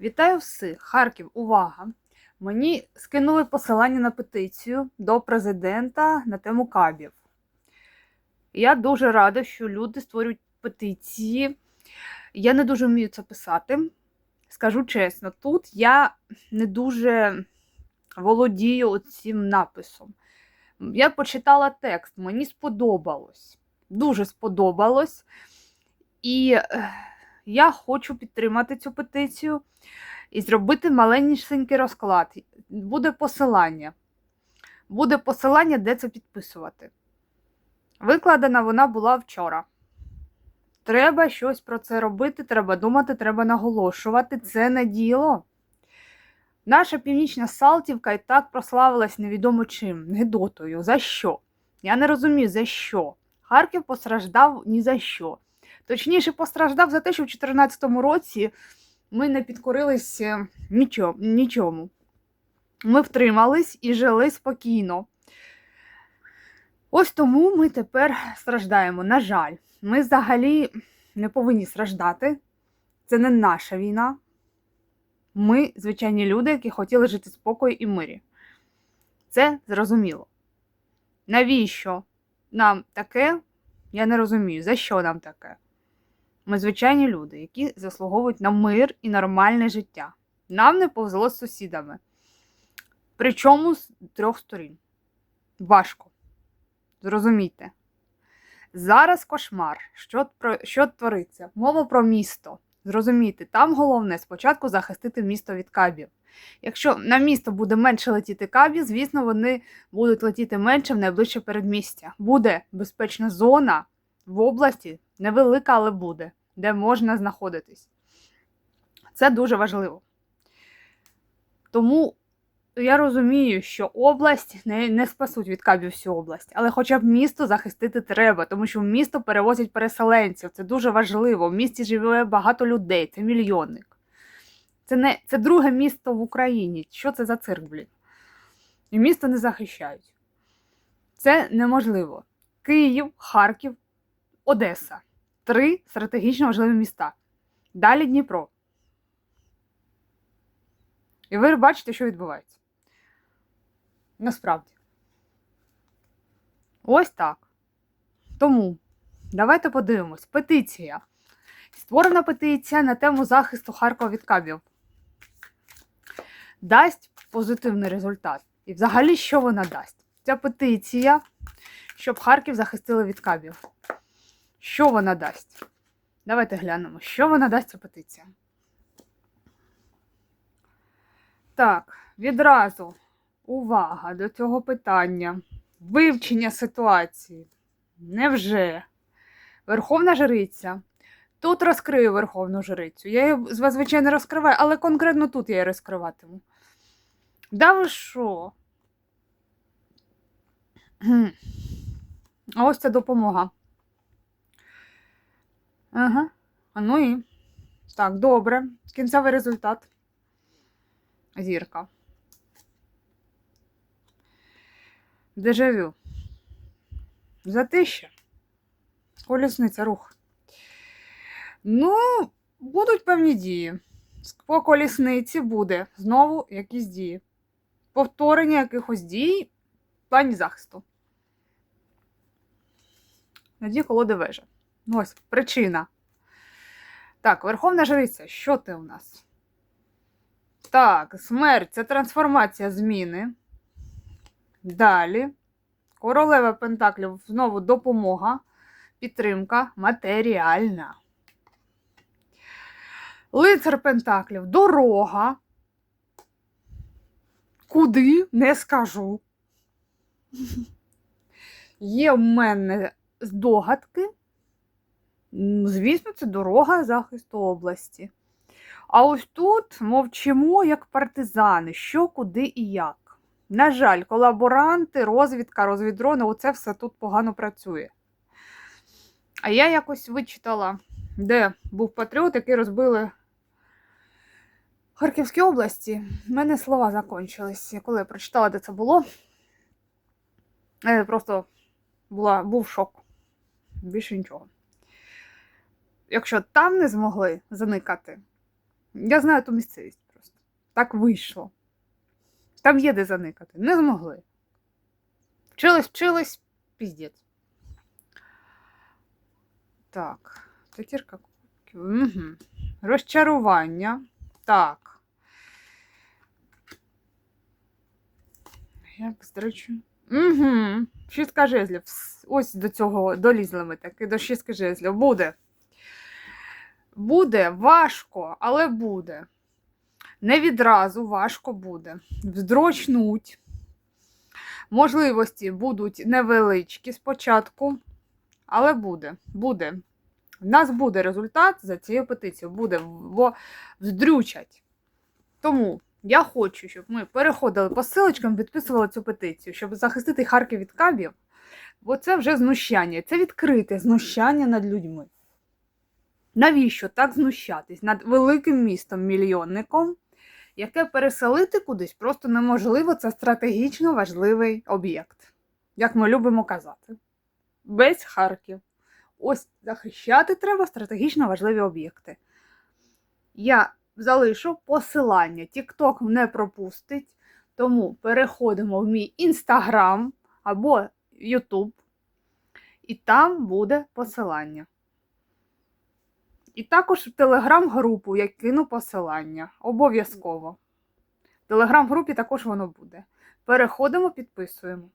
Вітаю всіх! Харків, увага! Мені скинули посилання на петицію до президента на тему кабів. Я дуже рада, що люди створюють петиції. Я не дуже вмію це писати. Скажу чесно, тут я не дуже володію цим написом. Я почитала текст, мені сподобалось. Дуже сподобалось. І я хочу підтримати цю петицію і зробити маленький розклад. Буде посилання. Буде посилання, де це підписувати. Викладена вона була вчора. Треба щось про це робити, треба думати, треба наголошувати. Це не діло. Наша північна Салтівка і так прославилась невідомо чим, Гедотою. За що? Я не розумію, за що. Харків постраждав ні за що. Точніше, постраждав за те, що в 2014 році ми не підкорилися нічому. нічому. Ми втримались і жили спокійно. Ось тому ми тепер страждаємо. На жаль, ми взагалі не повинні страждати. Це не наша війна. Ми звичайні люди, які хотіли жити в спокої і мирі. Це зрозуміло. Навіщо нам таке? Я не розумію, за що нам таке? Ми звичайні люди, які заслуговують на мир і нормальне життя. Нам не повезло з сусідами. Причому з трьох сторін. Важко. Зрозумійте. Зараз кошмар. Що, про, що твориться? Мова про місто. Зрозумійте, там головне спочатку захистити місто від кабів. Якщо на місто буде менше летіти кабів, звісно, вони будуть летіти менше в найближче передмістя. Буде безпечна зона в області, невелика, але буде, де можна знаходитись. Це дуже важливо. Тому я розумію, що область не, не спасуть від кабів всю область, але хоча б місто захистити треба, тому що місто перевозять переселенців. Це дуже важливо. В місті живе багато людей, це мільйонник. Це не це друге місто в Україні. Що це за цирк, блін? І місто не захищають. Це неможливо. Київ, Харків, Одеса. Три стратегічно важливі міста. Далі Дніпро. І ви бачите, що відбувається. Насправді. Ось так. Тому давайте подивимось. Петиція. Створена петиція на тему захисту Харкова від кабів. Дасть позитивний результат. І взагалі, що вона дасть? Ця петиція, щоб Харків захистили від кабів. Що вона дасть? Давайте глянемо, що вона дасть ця петиція. Так, відразу увага до цього питання. Вивчення ситуації. Невже? Верховна жриця. Тут розкрию Верховну жрицю. Я її зазвичай не розкриваю, але конкретно тут я її розкриватиму. Да ви що? А ось це допомога. Ага. А ну і. Так, добре. Кінцевий результат. Зірка. Дежавю. Затища. Колісниця рух. Ну, будуть певні дії. По колісниці буде знову якісь дії. Повторення якихось дій в плані захисту. Тоді колоди вежа. Ну, ось причина. Так, Верховна Жриця, що ти у нас? Так, смерть це трансформація зміни. Далі. Королева Пентаклів знову допомога, підтримка матеріальна. Лицар Пентаклів дорога. Куди не скажу. Є в мене здогадки. Звісно, це дорога захисту області. А ось тут мовчимо як партизани, що, куди і як. На жаль, колаборанти, розвідка, розвідрони, оце все тут погано працює. А я якось вичитала, де був патріот, який розбили в Харківській області. У мене слова закінчились. Коли я прочитала, де це було, просто була, був шок. Більше нічого. Якщо там не змогли заникати, Я знаю ту місцевість просто. Так вийшло. Там є де заникати. Не змогли. Вчились, вчились, піздець. Так, п'ятірка кубків. Угу. Розчарування. Так. Як здрачу. Угу. Шістка жезлів. Ось до цього долізли ми таки, до шістки жезлів. Буде. Буде важко, але буде. Не відразу важко буде. Вздрочнуть. Можливості будуть невеличкі спочатку, але буде. Буде. У нас буде результат за цією петицією. Буде, бо вздрючать. Тому я хочу, щоб ми переходили по силочкам, підписували цю петицію, щоб захистити Харків від кабів. Бо це вже знущання. Це відкрите знущання над людьми. Навіщо так знущатись над великим містом-мільйонником, яке переселити кудись просто неможливо, це стратегічно важливий об'єкт, як ми любимо казати. Весь Харків. Ось захищати треба стратегічно важливі об'єкти. Я залишу посилання. TikTok не пропустить, тому переходимо в мій інстаграм або Ютуб, і там буде посилання. І також в телеграм-групу я кину посилання. Обов'язково. В телеграм-групі також воно буде. Переходимо, підписуємо.